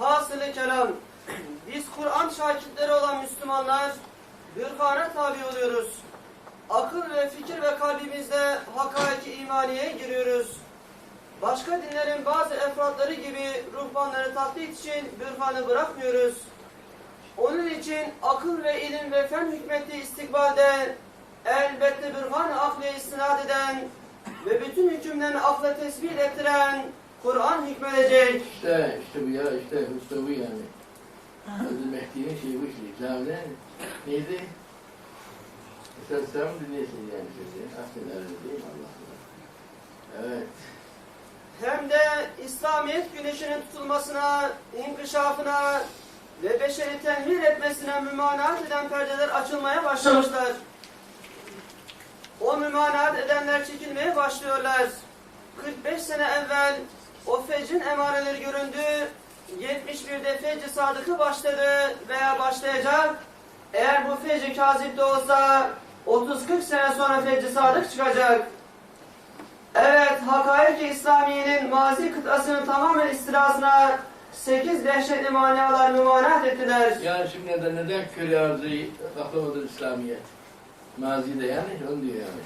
Hasılı kelam, biz Kur'an şakirtleri olan Müslümanlar Bürhan'a tabi oluyoruz. Akıl ve fikir ve kalbimizde hakaiki imaniye giriyoruz. Başka dinlerin bazı efratları gibi ruhbanları taklit için bürhanı bırakmıyoruz. Onun için akıl ve ilim ve fen hükmetli istikbalde elbette bürhan-ı akliye istinad eden ve bütün hükümlerini akla tesbih ettiren Kur'an hükmedecek. İşte, işte bu ya, işte, işte bu yani. Hazreti Mehdi'nin şeyi bu işte. Camide neydi? Esas sen dinlesin yani sesi. Affedersin değil mi Allah Allah? Evet. hem de İslamiyet güneşinin tutulmasına, inkişafına ve beşeri tenvir etmesine mümanaat eden perdeler açılmaya başlamışlar. O mümanaat edenler çekilmeye başlıyorlar. 45 sene evvel o fecrin emareleri göründü. 71'de fecri sadıkı başladı veya başlayacak. Eğer bu fecri kazip de olsa 30-40 sene sonra fecri sadık çıkacak. Evet, Hakaik-i İslamiye'nin mazi kıtasının tamamen istilasına 8 dehşetli manalar mümanat ettiler. Yani şimdi neden, neden köle arzı katlamadır İslamiyet? Mazide yani onu diyor yani.